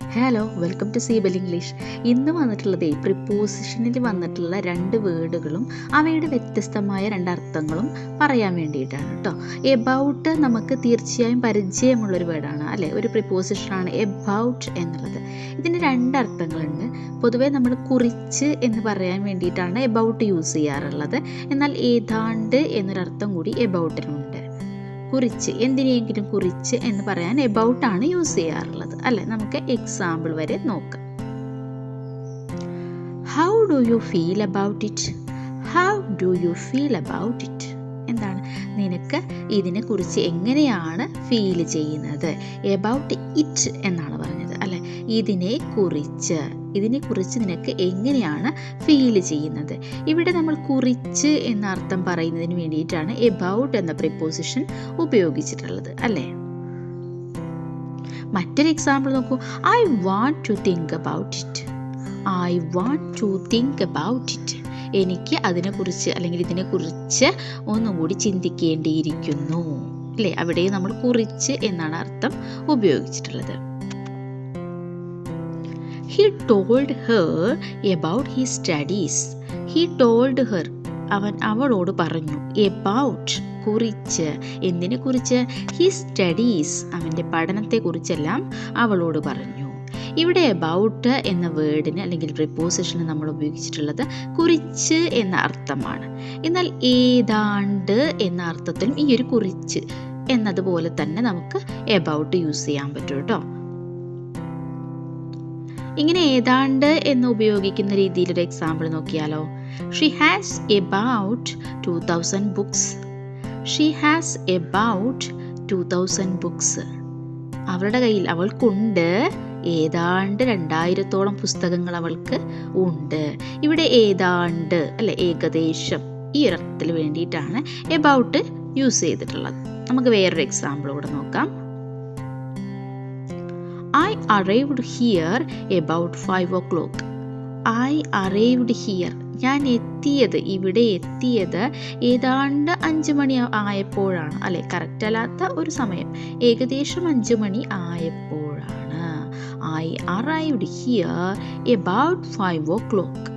Hello welcome to സീബൽ English ഇന്ന് വന്നിട്ടുള്ളത് പ്രിപ്പോസിഷനിൽ വന്നിട്ടുള്ള രണ്ട് വേർഡുകളും അവയുടെ വ്യത്യസ്തമായ രണ്ട് അർത്ഥങ്ങളും പറയാൻ വേണ്ടിയിട്ടാണ് കേട്ടോ എബൌട്ട് നമുക്ക് തീർച്ചയായും പരിചയമുള്ളൊരു വേർഡാണ് അല്ലേ? ഒരു പ്രിപ്പോസിഷനാണ് എബൌട്ട് എന്നുള്ളത്. ഇതിന് രണ്ട് അർത്ഥങ്ങളുണ്ട്. പൊതുവേ നമ്മൾ കുറിച്ച് എന്ന് പറയാൻ വേണ്ടിയിട്ടാണ് എബൌട്ട് യൂസ് ചെയ്യാറുള്ളത്. എന്നാൽ ഏതാണ്ട് എന്നൊരർത്ഥം കൂടി എബൌട്ടിനുണ്ട് കുറിച്ച് എന്തിനെങ്കിലും കുറിച്ച് എന്ന് പറയാൻ എബൌട്ട് ആണ് യൂസ് ചെയ്യാറുള്ളത്. അല്ലെ? നമുക്ക് എക്സാമ്പിൾ വരെ നോക്കാം. How do you feel about it how do you feel about it എന്താണ്? നിനക്ക് ഇതിനെ കുറിച്ച് എങ്ങനെയാണ് ഫീൽ ചെയ്യുന്നത്? എബൌട്ട് ഇറ്റ് എന്നാണ് പറഞ്ഞത്. അല്ലെ? ഇതിനെ കുറിച്ച്. ഇതിനെക്കുറിച്ച് നിനക്ക് എങ്ങനെയാണ് ഫീൽ ചെയ്യുന്നത്? ഇവിടെ നമ്മൾ കുറിച്ച് എന്ന അർത്ഥം പറയുന്നതിന് വേണ്ടിയിട്ടാണ് എബൌട്ട് എന്ന പ്രിപ്പോസിഷൻ ഉപയോഗിച്ചിട്ടുള്ളത് അല്ലേ? മറ്റൊരു എക്സാമ്പിൾ നോക്കൂ. I want to think about it I want to think about it എനിക്ക് അതിനെക്കുറിച്ച് അല്ലെങ്കിൽ ഇതിനെക്കുറിച്ച് ഒന്നും കൂടി ചിന്തിക്കേണ്ടിയിരിക്കുന്നു. അല്ലേ അവിടെ നമ്മൾ കുറിച്ച് എന്നാണ് അർത്ഥം ഉപയോഗിച്ചിട്ടുള്ളത്. He told her about he studies he told her അവൻ അവളോട് പറഞ്ഞു എബൌട്ട് കുറിച്ച് എന്തിനെ കുറിച്ച്? ഹി സ്റ്റഡീസ് അവന്റെ പഠനത്തെക്കുറിച്ചെല്ലാം അവളോട് പറഞ്ഞു. ഇവിടെ എബൌട്ട് എന്ന വേർഡിന് അല്ലെങ്കിൽ പ്രിപ്പോസിഷന് നമ്മൾ ഉപയോഗിച്ചിട്ടുള്ളത് കുറിച്ച് എന്ന അർത്ഥമാണ്. എന്നാൽ ഏതാണ്ട് എന്ന അർത്ഥത്തിലും ഈ ഒരു കുറിച്ച് എന്നതുപോലെ തന്നെ നമുക്ക് എബൌട്ട് യൂസ് ചെയ്യാൻ പറ്റും കേട്ടോ. ഇങ്ങനെ ഏതാണ്ട് എന്ന് ഉപയോഗിക്കുന്ന രീതിയിലൊരു എക്സാമ്പിൾ നോക്കിയാലോ. She has about two thousand books she has about two thousand books അവളുടെ കയ്യിൽ അവൾക്കുണ്ട് ഏതാണ്ട് രണ്ടായിരത്തോളം പുസ്തകങ്ങൾ അവൾക്ക് ഉണ്ട്. ഇവിടെ ഏതാണ്ട് അല്ലെ ഏകദേശം ഈ ഒരർത്ഥത്തിൽ വേണ്ടിയിട്ടാണ് എബൌട്ട് യൂസ് ചെയ്തിട്ടുള്ളത്. നമുക്ക് വേറൊരു എക്സാമ്പിൾ കൂടെ നോക്കാം. Arrived here about five o'clock I arrived here ഞാൻ എത്തിയത് ഇവിടെ എത്തിയത് ഏതാണ്ട് അഞ്ച് മണി ആയപ്പോഴാണ്. അല്ലെ? കറക്റ്റ് അല്ലാത്ത ഒരു സമയം. ഏകദേശം അഞ്ച് മണി ആയപ്പോഴാണ്. I arrived here about five o'clock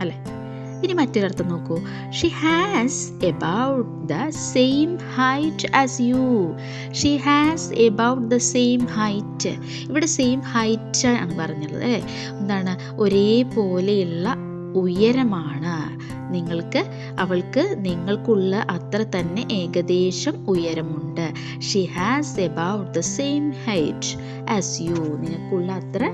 അല്ലെ? ഇനി മറ്റൊരർത്ഥം നോക്കൂ. She has about the same height as you she has about the same height ഇവിടെ സെയിം ഹൈറ്റ് ആണ് പറഞ്ഞുള്ളത് അല്ലേ? എന്താണ്? ഒരേപോലെയുള്ള ഉയരമാണ്. നിങ്ങൾക്ക് അവൾക്ക് നിങ്ങൾക്കുള്ള അത്ര തന്നെ ഏകദേശം ഉയരമുണ്ട്. She has about the same height as you നിനക്കുള്ള അത്ര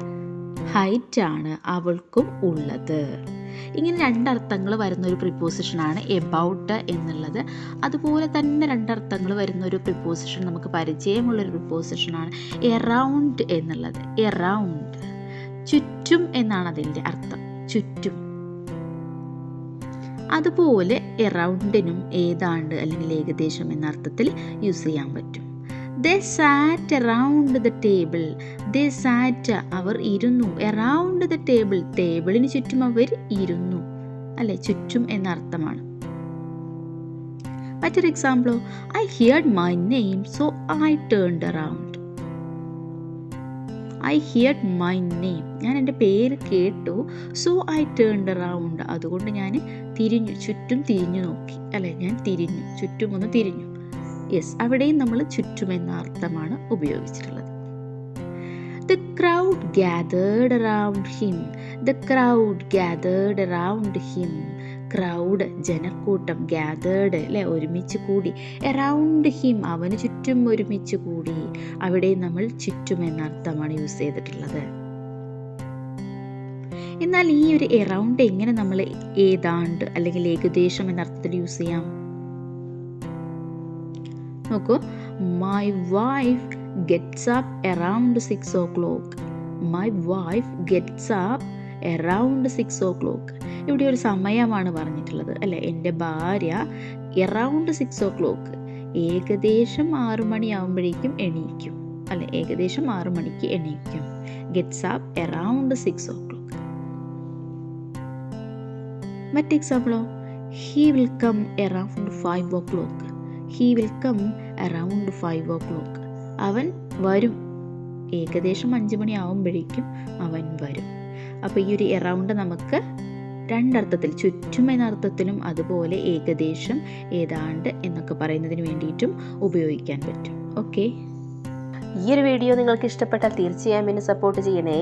ആണ് അവൾക്കും ഉള്ളത്. ഇങ്ങനെ രണ്ടർത്ഥങ്ങൾ വരുന്ന ഒരു പ്രിപ്പോസിഷനാണ് എബൌട്ട് എന്നുള്ളത്. അതുപോലെ തന്നെ രണ്ടർത്ഥങ്ങൾ വരുന്ന ഒരു പ്രിപ്പോസിഷൻ നമുക്ക് പരിചയമുള്ള ഒരു പ്രിപ്പോസിഷനാണ് എറൗണ്ട് എന്നുള്ളത്. എറൗണ്ട് ചുറ്റും എന്നാണ് അതിന്റെ അർത്ഥം. ചുറ്റും. അതുപോലെ എറൗണ്ടിനും ഏതാണ്ട് അല്ലെങ്കിൽ ഏകദേശം എന്ന അർത്ഥത്തിൽ യൂസ് ചെയ്യാൻ പറ്റും. Sat around the table they sat അവർ ഇരുന്നു. അറൗണ്ട് ദ ടേബിൾ ടേബിളിന് ചുറ്റും അവർ ഇരുന്നു. അല്ലെ? ചുറ്റും എന്ന അർത്ഥമാണ്. മറ്റൊരു എക്സാമ്പിളോ I heard my name so I turned around I heard my name ഞാൻ എന്റെ പേര് കേട്ടു സോ ഐ ടേൺഡ് അറൗണ്ട് അതുകൊണ്ട് ഞാൻ തിരിഞ്ഞു ചുറ്റും തിരിഞ്ഞു നോക്കി. അല്ലെ? ഞാൻ തിരിഞ്ഞു ചുറ്റും ഒന്ന് തിരിഞ്ഞു. യെസ് അവിടെയും നമ്മൾ ചുറ്റും എന്ന അർത്ഥമാണ് ഉപയോഗിച്ചിട്ടുള്ളത്. The crowd gathered around him the crowd gathered around him crowd ജനക്കൂട്ടം ഗ്യാതേർഡ് അല്ലെ? ഒരുമിച്ച് കൂടി. അറൗണ്ട് ഹിം അവന് ചുറ്റും ഒരുമിച്ച് കൂടി. അവിടെ നമ്മൾ ചുറ്റും എന്ന അർത്ഥമാണ് യൂസ് ചെയ്തിട്ടുള്ളത്. എന്നാൽ ഈ ഒരു എറൗണ്ട് എങ്ങനെ നമ്മൾ ഏതാണ്ട് അല്ലെങ്കിൽ ഏകദേശം എന്ന അർത്ഥത്തിൽ യൂസ് ചെയ്യാം? നോക്കൂ. My wife gets up around six o'clock my wife gets up around six o'clock ഇവിടെ ഒരു സമയമാണ് പറഞ്ഞിട്ടുള്ളത് അല്ലെ? എന്റെ ഭാര്യ എറൗണ്ട് സിക്സ് ഓ ക്ലോക്ക് ഏകദേശം ആറു മണിയാവുമ്പോഴേക്കും എണീക്കും അല്ലെ? ഏകദേശം ആറു മണിക്ക് എണീക്കും. Gets up around six o'clock മറ്റ് എക്സാമ്പിളോ he will come around five o'clock he will come around five o'clock അവൻ വരും. ഏകദേശം അഞ്ച് മണി ആവുമ്പോഴേക്കും അവൻ വരും. അപ്പോൾ ഈ ഒരു എറൗണ്ട് നമുക്ക് രണ്ടർത്ഥത്തിൽ ചുറ്റും എന്ന അർത്ഥത്തിലും അതുപോലെ ഏകദേശം ഏതാണ്ട് എന്നൊക്കെ പറയുന്നതിന് വേണ്ടിയിട്ടും ഉപയോഗിക്കാൻ പറ്റും. ഓക്കെ ഈ ഒരു വീഡിയോ നിങ്ങൾക്ക് ഇഷ്ടപ്പെട്ടാൽ തീർച്ചയായും എന്നെ സപ്പോർട്ട് ചെയ്യണേ.